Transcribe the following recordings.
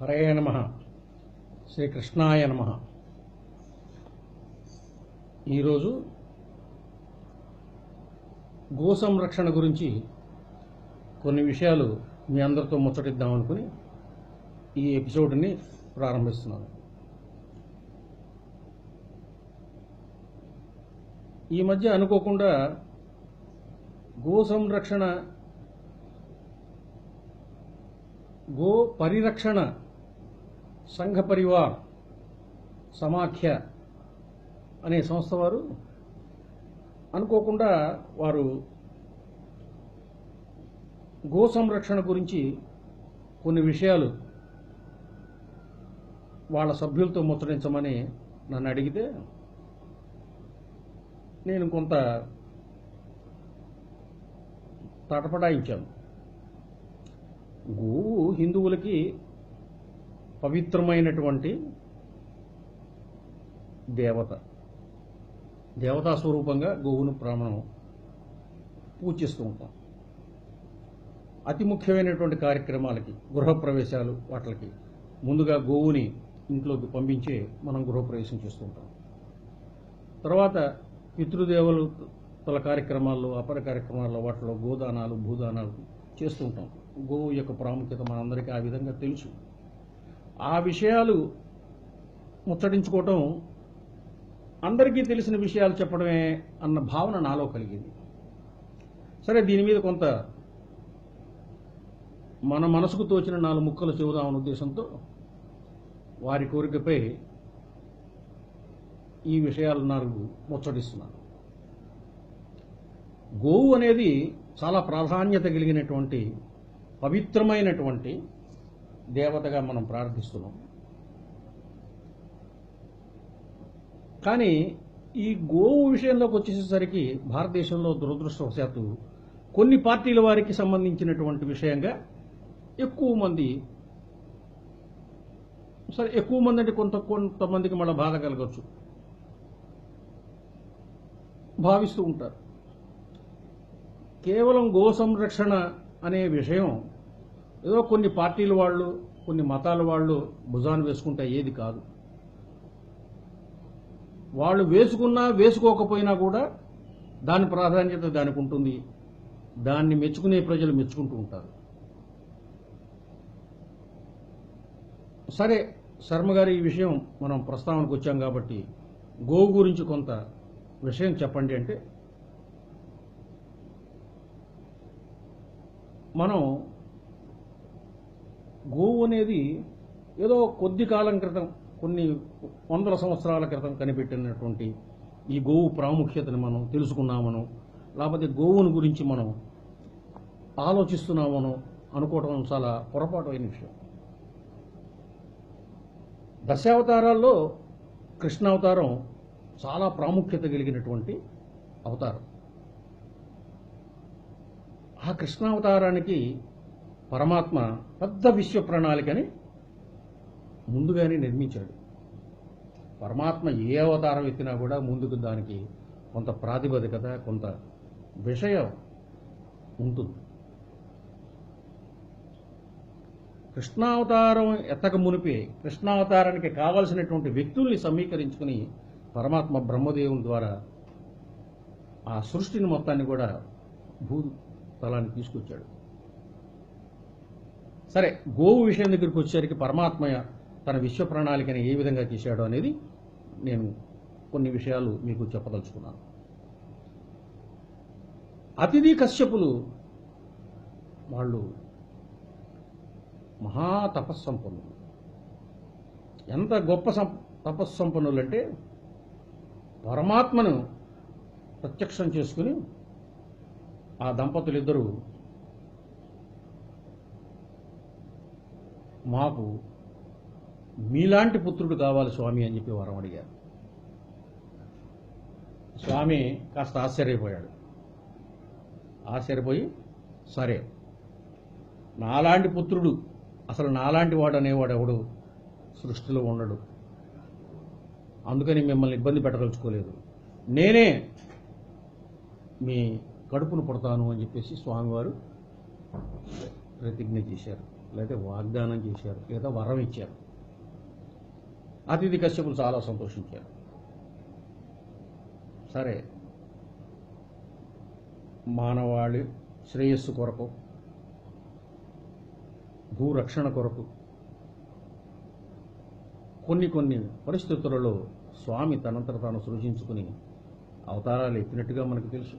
హరే నమ. శ్రీకృష్ణాయ నమ. ఈరోజు గో సంరక్షణ గురించి కొన్ని విషయాలు మీ అందరితో ముచ్చటిద్దాం అనుకుని ఈ ఎపిసోడ్ని ప్రారంభిస్తున్నాను. ఈ మధ్య అనుకోకుండా గో సంరక్షణ గో పరిరక్షణ సంఘ పరివార్ సమాఖ్య అనే సంస్థ వారు అనుకోకుండా వారు గో సంరక్షణ గురించి కొన్ని విషయాలు వాళ్ళ సభ్యులతో ముచ్చరించమని నన్ను అడిగితే నేను కొంత తటపటాయించాను. గోవు హిందువులకి పవిత్రమైనటువంటి దేవత. దేవతా స్వరూపంగా గోవును మనం పూజిస్తూ ఉంటాం. అతి ముఖ్యమైనటువంటి కార్యక్రమాలకి గృహప్రవేశాలు వాటికి ముందుగా గోవుని ఇంట్లోకి పంపించే మనం గృహప్రవేశం చేస్తూ ఉంటాం. తర్వాత పితృదేవతల కార్యక్రమాల్లో అపర కార్యక్రమాల్లో వాటిలో గోదానాలు భూదానాలు చేస్తూ ఉంటాం. గోవు యొక్క ప్రాముఖ్యత మనందరికీ ఆ విధంగా తెలుసు. ఆ విషయాలు ముచ్చటించుకోవటం అందరికీ తెలిసిన విషయాలు చెప్పడమే అన్న భావన నాలో కలిగింది. సరే దీని మీద కొంత మన మనసుకు తోచిన నాలుగు ముక్కలు చెబుదామన్న ఉద్దేశంతో వారి కోరికపై ఈ విషయాలు నాలుగు ముచ్చటిస్తున్నాను. గోవు అనేది చాలా ప్రాధాన్యత కలిగినటువంటి పవిత్రమైనటువంటి దేవతగా మనం ప్రార్థిస్తున్నాం. కానీ ఈ గోవు విషయంలోకి వచ్చేసరికి భారతదేశంలో దురదృష్టవశాత్తు కొన్ని పార్టీల వారికి సంబంధించినటువంటి విషయంగా ఎక్కువ మంది సరే ఎక్కువ మంది అంటే కొంత కొంతమందికి మళ్ళీ బాధ కలగచ్చు. భావిస్తూ ఉంటారు. కేవలం గో సంరక్షణ అనే విషయం ఏదో కొన్ని పార్టీల వాళ్ళు కొన్ని మతాల వాళ్ళు భుజాన్ని వేసుకుంటే ఏది కాదు. వాళ్ళు వేసుకున్నా వేసుకోకపోయినా కూడా దాని ప్రాధాన్యత దానికి ఉంటుంది. దాన్ని మెచ్చుకునే ప్రజలు మెచ్చుకుంటూ ఉంటారు. సరే శర్మ గారి ఈ విషయం మనం ప్రస్తావనకు వచ్చాం కాబట్టి గోవు గురించి కొంత విషయం చెప్పండి అంటే మనం గోవు అనేది ఏదో కొద్ది కాలం క్రితం కొన్ని వందల సంవత్సరాల క్రితం కనిపెట్టినటువంటి ఈ గోవు ప్రాముఖ్యతను మనం తెలుసుకున్నామను లేకపోతే గోవుని గురించి మనం ఆలోచిస్తున్నామను అనుకోవటం చాలా పొరపాటు అయిన విషయం. దశావతారాల్లో కృష్ణావతారం చాలా ప్రాముఖ్యత కలిగినటువంటి అవతారం. ఆ కృష్ణావతారానికి పరమాత్మ పెద్ద విశ్వ ప్రణాళికని ముందుగానే నిర్మించాడు. పరమాత్మ ఏ అవతారం ఎత్తినా కూడా ముందుకు దానికి కొంత ప్రాతిపదికత కొంత విషయం ఉంటుంది. కృష్ణావతారం ఎత్తక మునిపే కృష్ణావతారానికి కావలసినటువంటి వ్యక్తుల్ని సమీకరించుకుని పరమాత్మ బ్రహ్మదేవుని ద్వారా ఆ సృష్టిని మొత్తాన్ని కూడా భూతలానికి తీసుకొచ్చాడు. సరే గోవు విషయం దగ్గరికి వచ్చేసరికి పరమాత్మ తన విశ్వ ప్రణాళికని ఏ విధంగా తీశాడు అనేది నేను కొన్ని విషయాలు మీకు చెప్పదలుచుకున్నాను. అతిథి కశ్యపులు వాళ్ళు మహా తపస్సంపన్నులు. ఎంత గొప్ప సం తపస్సంపన్నులు అంటే పరమాత్మను ప్రత్యక్షం చేసుకుని ఆ దంపతులిద్దరూ మాకు మీలాంటి పుత్రుడు కావాలి స్వామి అని చెప్పి వరం అడిగారు. స్వామి కాస్త ఆశ్చర్యపోయాడు. ఆశ్చర్యపోయి సరే నాలాంటి పుత్రుడు అసలు నాలాంటి వాడు అనేవాడు ఎవడు? సృష్టిలో ఉండడు. అందుకని మిమ్మల్ని ఇబ్బంది పెట్టదలుచుకోలేదు. నేనే మీ కడుపును పుడతాను అని చెప్పేసి స్వామివారు ప్రతిజ్ఞ చేశారు. లేదా వాగ్దానం చేశారు లేదా వరం ఇచ్చారు. అతిథి కశ్యపులు చాలా సంతోషించారు. సరే మానవాళి శ్రేయస్సు కొరకు భూరక్షణ కొరకు కొన్ని కొన్ని పరిస్థితులలో స్వామి తనంతట తాను సృజించుకుని అవతారాలు ఎత్తినట్టుగా మనకు తెలుసు.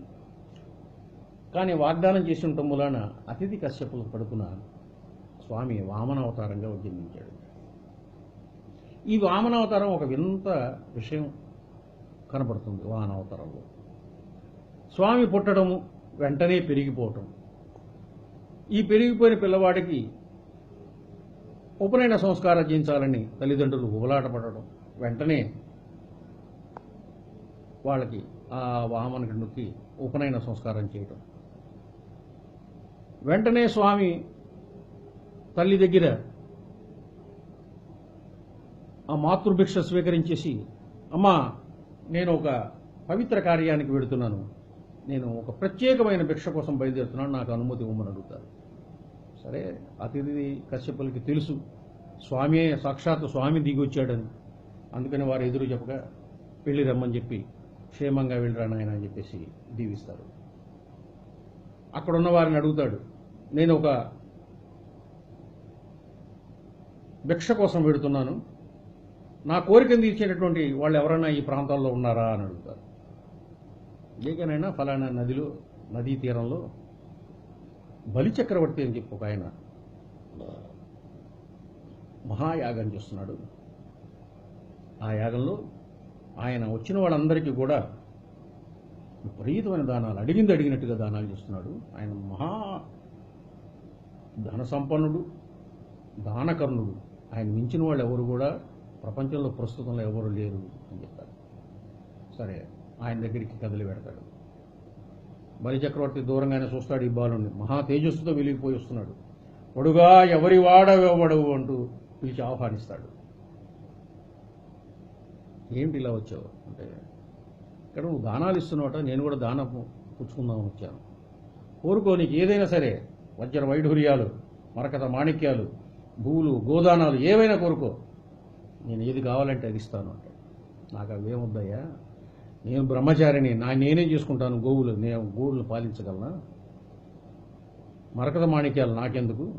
కానీ వాగ్దానం చేసి ఉండటం వలన అతిథి కశ్యపులు పడుకున స్వామి వామనావతారంగా ఉద్యమించాడు. ఈ వామన అవతారం ఒక వింత విషయం కనబడుతుంది వామన అవతారంలో స్వామి పుట్టడము వెంటనే పెరిగిపోవటం. ఈ పెరిగిపోయిన పిల్లవాడికి ఉపనయన సంస్కారం చేయించాలని తల్లిదండ్రులు ఉబలాటపడడం వెంటనే వాళ్ళకి ఆ వామనుడికి ఉపనయన సంస్కారం చేయటం. వెంటనే స్వామి తల్లి దగ్గర ఆ మాతృభిక్ష స్వీకరించేసి అమ్మా నేను ఒక పవిత్ర కార్యానికి వెడుతున్నాను నేను ఒక ప్రత్యేకమైన భిక్ష కోసం బయలుదేరుతున్నాను. నాకు అనుమతి ఇవ్వమని అడుగుతారు. సరే అతిథి కశ్యపులకి తెలుసు. స్వామి సాక్షాత్ స్వామి దిగి వచ్చాడని అందుకని వారు ఎదురు చెప్పగా పెళ్ళి రమ్మని చెప్పి క్షేమంగా వెళ్ళరా నాయన అని చెప్పేసి దీవిస్తారు. అక్కడ ఉన్న వారిని అడుగుతాడు. నేను ఒక భిక్ష కోసం పెడుతున్నాను నా కోరికను తీర్చేటటువంటి వాళ్ళు ఎవరైనా ఈ ప్రాంతాల్లో ఉన్నారా అని అడుగుతారు. ఏకనైనా ఫలానా నదిలో నదీ తీరంలో బలి చక్రవర్తి అని చెప్పి ఒక ఆయన మహాయాగం చేస్తున్నాడు. ఆ యాగంలో ఆయన వచ్చిన వాళ్ళందరికీ కూడా విపరీతమైన దానాలు అడిగింది అడిగినట్టుగా దానాలు చేస్తున్నాడు. ఆయన మహా ధన సంపన్నుడు దానకర్ణుడు. ఆయన మించిన వాళ్ళు ఎవరు కూడా ప్రపంచంలో ప్రస్తుతంలో ఎవరు లేరు అని చెప్తారు. సరే ఆయన దగ్గరికి కదిలి పెడతాడు. బలిచక్రవర్తి దూరంగానే చూస్తాడు ఈ బాలుని మహా తేజస్సుతో వెలిగిపోయి వస్తున్నాడు. పొడుగా ఎవరి వాడవెవడవు అంటూ పిలిచి ఆహ్వానిస్తాడు. ఏంటి ఇలా వచ్చావు? అంటే ఇక్కడ నువ్వు దానాలు ఇస్తున్నావట నేను కూడా దాన పుచ్చుకుందామని వచ్చాను. కోరుకోనికి ఏదైనా సరే వజ్ర వైఢూర్యాలు మరకత మాణిక్యాలు భూలు గోదానాలు ఏవైనా కోరుకో నేను ఏది కావాలంటే అది ఇస్తాను అంటే నాకు అవేమొద్దయ్యా నేను బ్రహ్మచారిని నా నేనే చేసుకుంటాను గోవులు. నేను గోవులు పాలించగలనా? మరకత మాణిక్యాలు నాకెందుకు?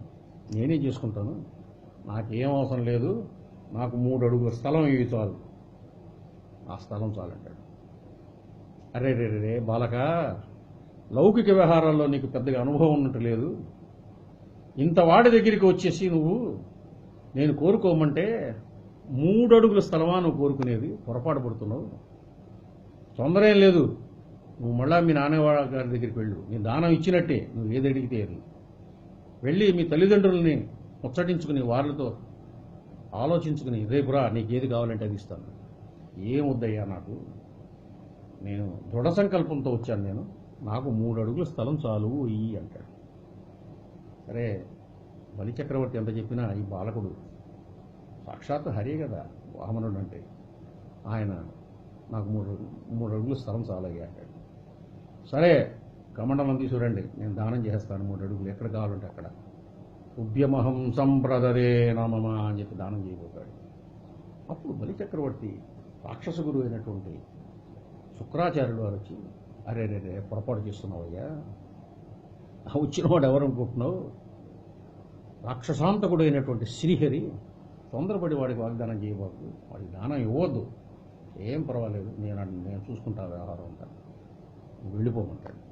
నేనే చేసుకుంటాను. నాకేం అవసరం లేదు. నాకు మూడు అడుగుల స్థలం ఇవి చాలు. ఆ స్థలం చాలంటాడు. అరే రే రే బాలక. లౌకిక వ్యవహారాల్లో నీకు పెద్దగా అనుభవం ఉన్నట్టు లేదు. ఇంత వాడి దగ్గరికి వచ్చేసి నువ్వు నేను కోరుకోమంటే మూడు అడుగుల స్థలమా నువ్వు కోరుకునేది పొరపాటు పడుతున్నావు. తొందర ఏం లేదు. నువ్వు మళ్ళా మీ నాన్నవాడ గారి దగ్గరికి వెళ్ళు. నీ దానం ఇచ్చినట్టే. నువ్వు ఏది అడిగితే అది. వెళ్ళి మీ తల్లిదండ్రుల్ని ముచ్చటించుకుని వాళ్ళతో ఆలోచించుకుని రేపురా నీకు ఏది కావాలంటే అది ఇస్తాను. ఏం వద్దయ్యా నాకు? నేను దృఢ సంకల్పంతో వచ్చాను నేను. నాకు మూడు అడుగుల స్థలం చాలు ఇయ్యి అంటాడు. సరే బలి చక్రవర్తి ఎంత చెప్పినా ఈ బాలకుడు. సాక్షాత్ హరే కదా వామనుడు అంటే ఆయన నాకు మూడు మూడు అడుగులు స్థలం చాలయ్యా అంటాడు. సరే కమండలం తీసుకురండి. నేను దానం చేస్తాను మూడు అడుగులు. ఎక్కడ కావాలంటే అక్కడ. ఉద్యమహం సంప్రదరే నామమా అని చెప్పి దానం చేయబోతాడు. అప్పుడు బలి చక్రవర్తి రాక్షస గురువు అయినటువంటి శుక్రాచార్యుడు వారు వచ్చి అరే రే రే పొరపాటు చేస్తున్నావయ్యా. వచ్చిన వాడు ఎవరు అనుకుంటున్నావు? రాక్షసాంతకుడైనటువంటి శ్రీహరి తొందరపడి వాడికి వాగ్దానం చేయబాకు వాడికి దానం ఇవ్వద్దు ఏం పర్వాలేదు. నేను నేను చూసుకుంటా వ్యవహారం అంతా. వెళ్ళిపోమంటాడు.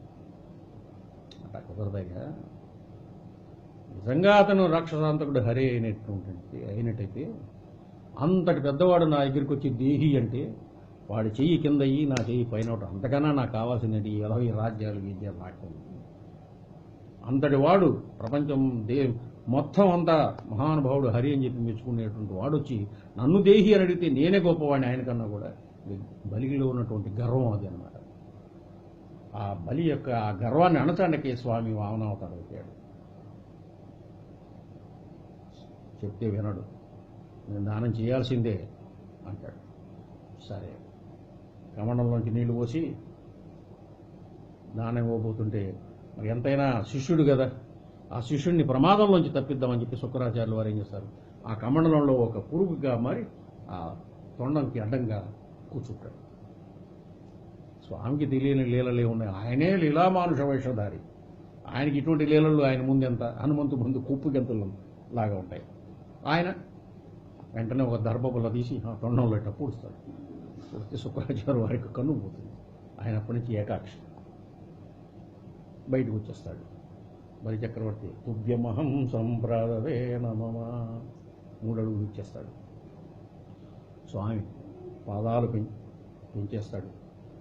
అట్లా కుదరదయ్యా నిజంగా అతను రాక్షసాంతకుడు హరి అయినటువంటి అయినట్టయితే అంతటి పెద్దవాడు నా దగ్గరికి వచ్చి దేహి అంటే వాడి చెయ్యి కింద అయ్యి నా చెయ్యి పైన ఒకటి. అంతకన్నా నాకు కావాల్సినది ఇరవై రాజ్యాలు విద్య నాకు అంతటి వాడు ప్రపంచం దే మొత్తం అంతా మహానుభావుడు హరి అని చెప్పి మెచ్చుకునేటువంటి వాడు వచ్చి నన్ను దేహి అని అడిగితే నేనే గొప్పవాడిని ఆయన కన్నా కూడా. బలిలో ఉన్నటువంటి గర్వం అది అనమాట ఆ బలి యొక్క ఆ గర్వాన్ని అణచండకే స్వామి వామనావతారం వచ్చాడు చెప్తే వినడు. నేను దానం చేయాల్సిందే అంటాడు. సరే. కమండంలోంచి నీళ్ళు పోసి దానం ఇవ్వబోతుంటే మరి ఎంతైనా శిష్యుడు కదా ఆ శిష్యుడిని ప్రమాదంలోంచి తప్పిద్దామని చెప్పి శుక్రాచార్యులు వారు ఏం చేస్తారు? ఆ కమండలంలో ఒక పురుగుగా మారి ఆ తొండంకి అడ్డంగా కూర్చుంటాడు. స్వామికి తెలియని లీలలే ఉన్నాయి. ఆయనే లీలామానుష వేషధారి. ఆయనకి ఇటువంటి లీలలు ఆయన ముందు ఎంత? హనుమంతు ముందు కుప్పు గెంతులు లాగా ఉంటాయి. ఆయన వెంటనే ఒక దర్భపుల్ల తీసి ఆ తొండంలో ఇట్ట పూడుస్తాడు. పూడితే శుక్రాచార్య వారికి కన్ను పోతుంది. ఆయన అప్పటి నుంచి ఏకాక్షి. బయటకు వచ్చేస్తాడు. బలి చక్రవర్తి తుభ్యమహం సంప్రాదవే నమమా మూడు అడుగులు ఇచ్చేస్తాడు. స్వామి పాదాలు పెం పెంచేస్తాడు.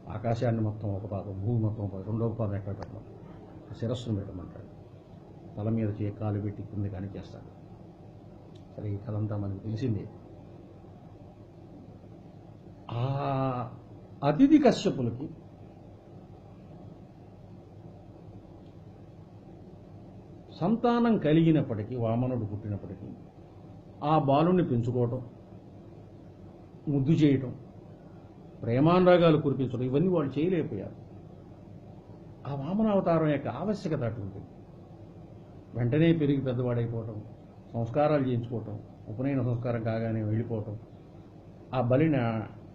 ఆకాశాన్ని మొత్తం ఒక పాదం భూమి మొత్తం ఒక పాదం, రెండవ పాదం ఎక్కడ పెట్టడం శిరస్సును పెట్టమంటాడు. తల మీద చే కాలు పెట్టి కింద కానీ చేస్తాడు సరే ఈ కథ అంతా మనకు తెలిసిందే. ఆ అతిథి కశ్యపులకి సంతానం కలిగినప్పటికీ వామనుడు పుట్టినప్పటికీ ఆ బాలుని పెంచుకోవటం ముద్దు చేయటం ప్రేమానురాగాలు కురిపించడం ఇవన్నీ వాళ్ళు చేయలేకపోయారు. ఆ వామనావతారం యొక్క ఆవశ్యకత అటువంటి వెంటనే పెరిగి పెద్దవాడైపోవటం సంస్కారాలు చేయించుకోవటం ఉపనయన సంస్కారం కాగానే వెళ్ళిపోవటం ఆ బలిని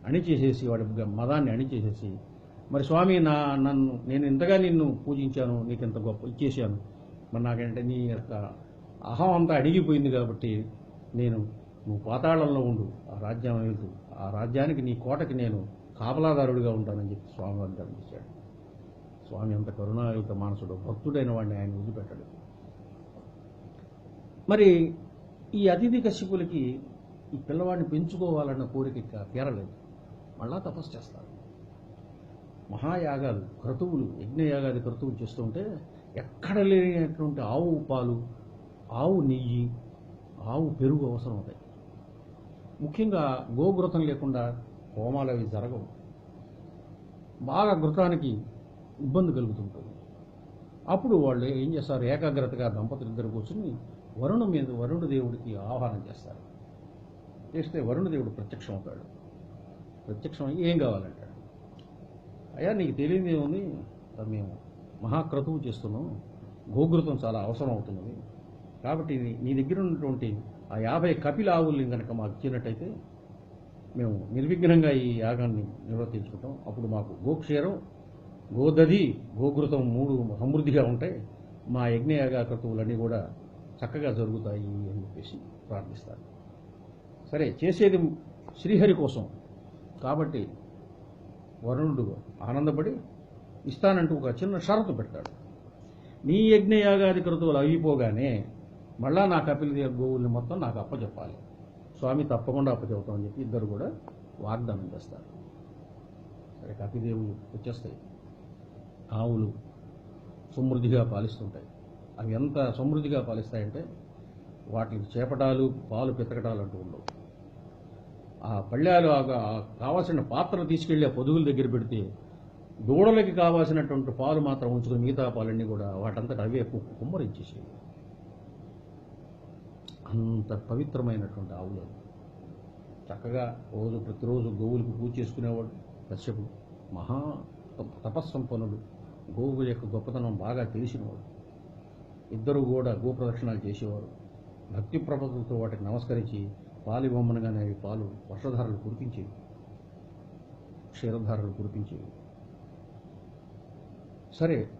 అణిచేసేసి వాడి మదాన్ని అణిచేసేసి మరి స్వామి నా నన్ను నేను ఇంతగా నిన్ను పూజించాను? నీకు ఇంత గొప్ప ఇచ్చేసాను మరి నాకంటే నీ యొక్క అహం అంతా అడిగిపోయింది కాబట్టి నేను నువ్వు పాతాళంలో ఉండు ఆ రాజ్యం వెళ్తూ ఆ రాజ్యానికి నీ కోటకి నేను కాపలాదారుడిగా ఉంటానని చెప్పి స్వామి వాగ్దానం స్వామి అంత కరుణాయుత మానసుడు భక్తుడైన వాడిని ఆయన వదిలిపెట్టాడు. మరి ఈ అతిథి కశ్యపులకి ఈ పిల్లవాడిని పెంచుకోవాలన్న కోరిక ఇక తీరలేదు. మళ్ళా తపస్సు చేస్తారు. మహాయాగాలు క్రతువులు యజ్ఞయాగాది క్రతువులు చేస్తుంటే ఎక్కడ లేనటువంటి ఆవు పాలు ఆవు నెయ్యి ఆవు పెరుగు అవసరం అవుతాయి. ముఖ్యంగా గోఘృతం లేకుండా హోమాలు అవి జరగవు. బాగా ఘృతానికి ఇబ్బంది కలుగుతుంటుంది. అప్పుడు వాళ్ళు ఏం చేస్తారు? ఏకాగ్రతగా దంపతులు ఇద్దరు కూర్చుని వరుణ మీద వరుణ దేవుడికి ఆహ్వానం చేస్తారు. చేస్తే వరుణ దేవుడు ప్రత్యక్షం అవుతాడు. ప్రత్యక్షం అయ్యి ఏం కావాలంటాడు? అయ్యా నీకు తెలియదు ఏముంది మేము మహాక్రతువు చేస్తున్నాం గోఘృతం చాలా అవసరం అవుతున్నది కాబట్టి నీ- దగ్గర ఉన్నటువంటి ఆ యాభై కపిల ఆవుల్ని కనుక మాకు ఇచ్చినట్టయితే మేము నిర్విఘ్నంగా ఈ యాగాన్ని నిర్వర్తించుకుంటాం. అప్పుడు మాకు గోక్షీరం గోదది గోఘృతం మూడు సమృద్ధిగా ఉంటాయి. మా యజ్ఞయాగా క్రతువులన్నీ కూడా చక్కగా జరుగుతాయి అని చెప్పేసి ప్రార్థిస్తారు. సరే చేసేది శ్రీహరి కోసం. కాబట్టి వరుణుడు ఆనందపడి ఇస్తానంటూ ఒక చిన్న షరతు పెడతాడు. నీ యజ్ఞయాగాది క్రతువులు అయిపోగానే మళ్ళా నా కపిల గోవుల్ని మొత్తం నాకు అప్పచెప్పాలి స్వామి తప్పకుండా అప్పచెప్తామని చెప్పి ఇద్దరు కూడా వాగ్దానం చేస్తారు. సరే కపిదేవులు వచ్చేస్తాయి. ఆవులు సమృద్ధిగా పాలిస్తుంటాయి. అవి ఎంత సమృద్ధిగా పాలిస్తాయంటే వాటికి చేపటాలు పాలు పితకటాలు అంటూ ఉండవు. ఆ పళ్ళాలు ఆ కావాల్సిన పాత్ర తీసుకెళ్ళి ఆ పొదుగుల దగ్గర పెడితే దూడలకి కావాల్సినటువంటి పాలు మాత్రం ఉంచుకుని మిగతా పాలన్నీ కూడా వాటంతట అవే కు- కుమ్మరించేసేవి. అంత పవిత్రమైనటువంటి ఆవులు చక్కగా రోజు ప్రతిరోజు గోవులకు పూజ చేసుకునేవాడు కశ్యపుడు మహా తపస్సంపన్నుడు. గోవుల యొక్క గొప్పతనం బాగా తెలిసినవాడు. ఇద్దరు కూడా గోప్రదక్షిణాలు చేసేవారు. భక్తి ప్రపదలతో వాటికి నమస్కరించి పాలు ఇవ్వమనగానే అవి పాలు వర్షధారలు కురిపించేవి. క్షీరధారలు కురిపించేవి. సరే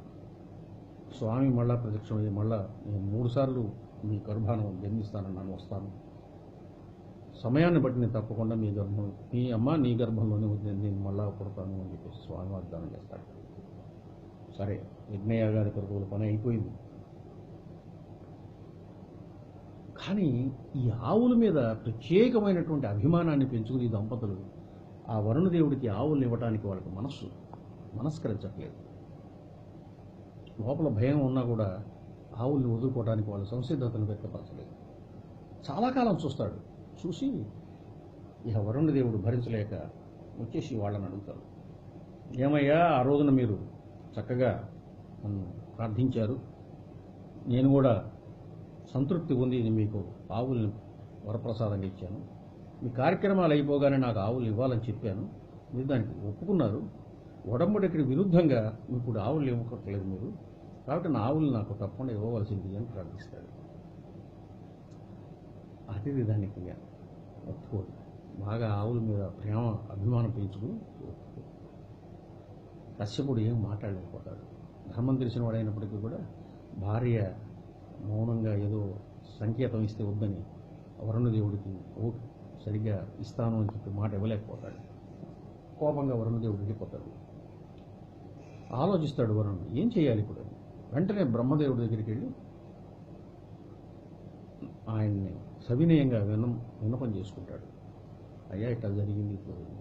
స్వామి మళ్ళా ప్రదక్షిణమయ్యి మళ్ళా నేను మూడుసార్లు మీ గర్భానం జన్మిస్తానన్నాను వస్తాను. సమయాన్ని బట్టి నేను తప్పకుండా మీ గర్భం మీ అమ్మ నీ గర్భంలోనే నేను మళ్ళా పుడతాను అని చెప్పేసి స్వామి వాగ్దానం చేస్తాడు. సరే యజ్ఞయాగాది కొరకు పని అయిపోయింది. కానీ ఈ ఆవుల మీద ప్రత్యేకమైనటువంటి అభిమానాన్ని పెంచుకుని ఈ దంపతులు ఆ వరుణదేవుడికి ఆవులను ఇవ్వడానికి వాళ్ళకి మనస్సు మనస్కరించట్లేదు. లోపల భయం ఉన్నా కూడా ఆవుల్ని వదులుకోవడానికి వాళ్ళు సంసిద్ధతను వ్యక్తపరచలేదు. చాలా కాలం చూస్తాడు. చూసి ఇక వరుణదేవుడు భరించలేక వచ్చేసి వాళ్ళని అడుగుతారు ఏమయ్యా ఆ రోజున మీరు చక్కగా నన్ను ప్రార్థించారు. నేను కూడా సంతృప్తి పొంది మీకు ఆవుల్ని వరప్రసాదంగా ఇచ్చాను. మీ కార్యక్రమాలు అయిపోగానే నాకు ఆవులు ఇవ్వాలని చెప్పాను. మీరు దానికి ఒప్పుకున్నారు. ఒడంబడికి విరుద్ధంగా ఇప్పుడు ఆవులు ఇవ్వకట్లేదు మీరు. కాబట్టి నా ఆవులు నాకు తప్పకుండా ఇవ్వవలసింది అని ప్రార్థిస్తాడు. అతిథి దానికి ఒప్పుకోడు. బాగా ఆవుల మీద ప్రేమ అభిమానం పెంచుకుని ఒప్పుకోడు కశ్యపుడు ఏం మాట్లాడలేకపోతాడు. ధర్మం తెలిసిన వాడైనప్పటికీ కూడా భార్య మౌనంగా ఏదో సంకేతం ఇస్తే వద్దని వరుణదేవుడికి ఓ సరిగ్గా ఇస్తాను అని చెప్పి మాట ఇవ్వలేకపోతాడు. కోపంగా వరుణదేవుడు వెళ్ళిపోతాడు. ఆలోచిస్తాడు వరుణుడు ఏం చేయాలి ఇప్పుడు? వెంటనే బ్రహ్మదేవుడి దగ్గరికి వెళ్ళి ఆయన్ని సవినయంగా వినం విన్నపం చేసుకుంటాడు. అయ్యా ఇట్లా జరిగింది ఇప్పుడు.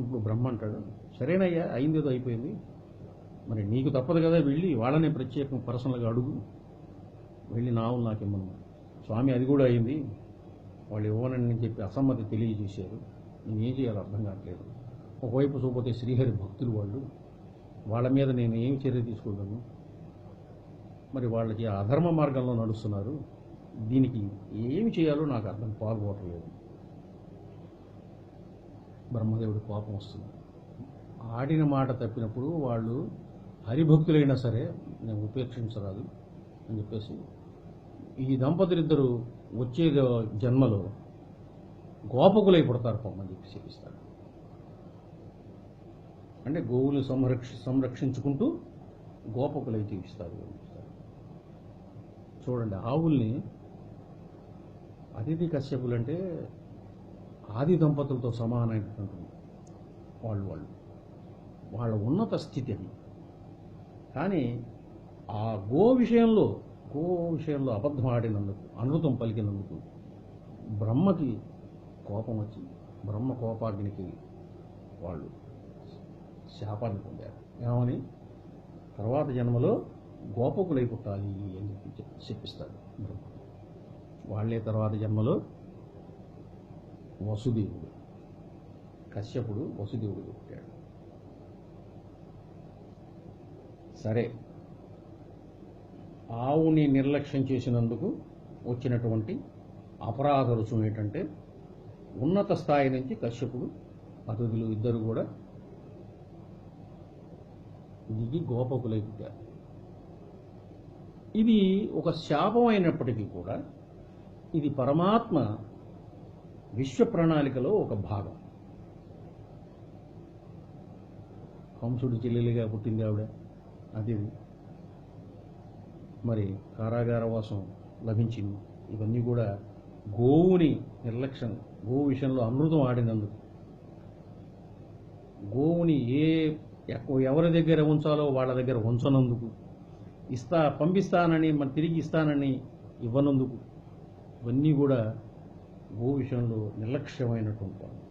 ఇప్పుడు బ్రహ్మ అంటాడు సరేనయ్యా అయిందేదో అయిపోయింది. మరి నీకు తప్పదు కదా వెళ్ళి వాళ్ళనే ప్రత్యేకం పర్సనల్గా అడుగు. వెళ్ళి నావు నాకు ఇమ్మను. స్వామి అది కూడా అయింది. వాళ్ళు ఇవ్వనని చెప్పి అసమ్మతి తెలియజేశారు. నేను ఏం చేయాలో అర్థం కావట్లేదు. ఒకవైపు చూపోతే శ్రీహరి భక్తులు వాళ్ళు వాళ్ళ మీద నేను ఏమి చర్య తీసుకోగలను? మరి వాళ్ళకి ఆ అధర్మ మార్గంలో నడుస్తున్నారు. దీనికి ఏమి చేయాలో నాకు అర్థం పాల్గొనట్లేదు బ్రహ్మదేవుడి కోపం వస్తుంది. ఆడిన మాట తప్పినప్పుడు వాళ్ళు హరిభక్తులైనా సరే నేను ఉపేక్షించరాదు అని చెప్పేసి ఈ దంపతులిద్దరూ వచ్చే జన్మలో గోపకులై పుడతారు పొమ్మని చెప్పి చెప్పిస్తారు. అంటే గోవులు సంరక్ష సంరక్షించుకుంటూ గోపకులై జీవిస్తారు. అని చెప్తారు. చూడండి ఆవుల్ని అతిథి కశ్యపులు అంటే ఆది దంపతులతో సమానమైనటువంటి వాళ్ళు వాళ్ళు. వాళ్ళ ఉన్నత స్థితి అది. కానీ ఆ గో విషయంలో గో విషయంలో అబద్ధం ఆడినందుకు అనృతం పలికినందుకు బ్రహ్మకి కోపం వచ్చి బ్రహ్మ కోపాగ్నికి వాళ్ళు శాపాన్ని పొందారు. ఏమని? తర్వాత జన్మలో గోపకులై పుట్టాలి అని చెప్పి చెప్పిస్తాడు. వాళ్ళే తర్వాత జన్మలో వసుదేవుడు కశ్యపుడు వసుదేవుడు పుట్టాడు. సరే ఆవుని నిర్లక్ష్యం చేసినందుకు వచ్చినటువంటి అపరాధ రుచం ఏంటంటే ఉన్నత స్థాయి నుంచి కశ్యపుడు అతిథులు ఇద్దరు కూడా దిగి గోపకులై పుట్టారు. ఇది ఒక శాపం అయినప్పటికీ కూడా ఇది పరమాత్మ విశ్వ ప్రణాళికలో ఒక భాగం. కంసుడు చెల్లెలిగా పుట్టింది ఆవిడ. అది మరి కారాగార వాసం లభించింది. ఇవన్నీ కూడా గోవుని నిర్లక్ష్యం గోవు విషయంలో అమృతం ఆడినందుకు. గోవుని ఏ ఎవరి దగ్గర ఉంచాలో వాళ్ళ దగ్గర ఉంచనందుకు. ఇస్తా పంపిస్తానని మరి తిరిగి ఇస్తానని ఇవ్వనందుకు. ఇవన్నీ కూడా భూ విషయంలో నిర్లక్ష్యమైనటువంటి